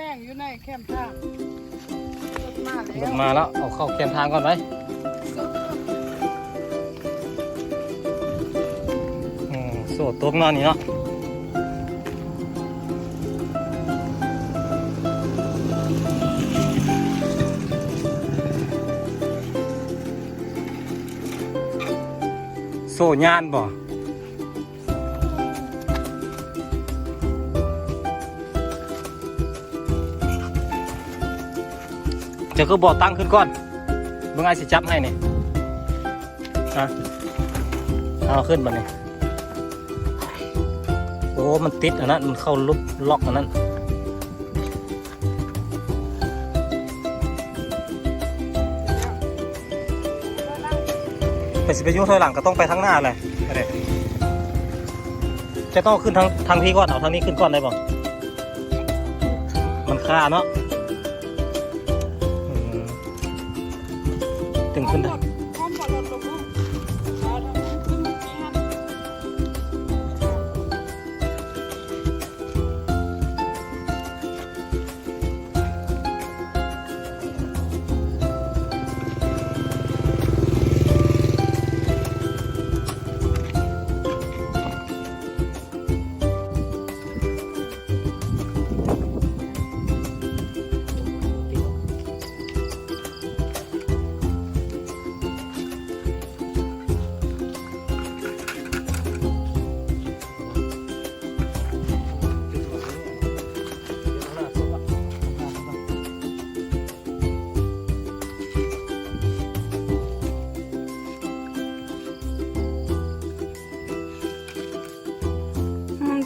ป้งอยู่ในแคมป์ทางมาลแล้วมาแล้วเอาเข้าแคมทางก่อนไหมอืมโซ่ตกนอนนี่เนาะโซ่ยานบ่ เจะก็บอกตั้งขึ้นก่อนเบิ่งไอ้สิจับให้นี่อะเอาขึ้นมาเนี่ยโอ้มันติดอันนั้นมันเข้าลุกล็อกอันนั้นไปสิไปยุ่งถอยหลังก็ต้องไปทางหน้าเลยไปเลยจะต้องขึ้นทางทางพี่ก่อนเอาทางนี้ขึ้นก่อนได้ป่ะมันคาเนาะ ถึงขึ้นได้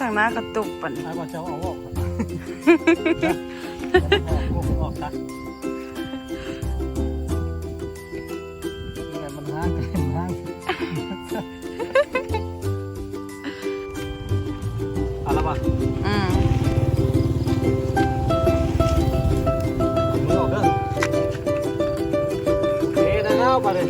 างหน้ากระตุกปันไอ้ว่าจะเอาออกออกซะนี่ไงมันห้างมันห้างเอาละป่ะอืมเอามือออกเด้อโอเคได้แล้วไปเลย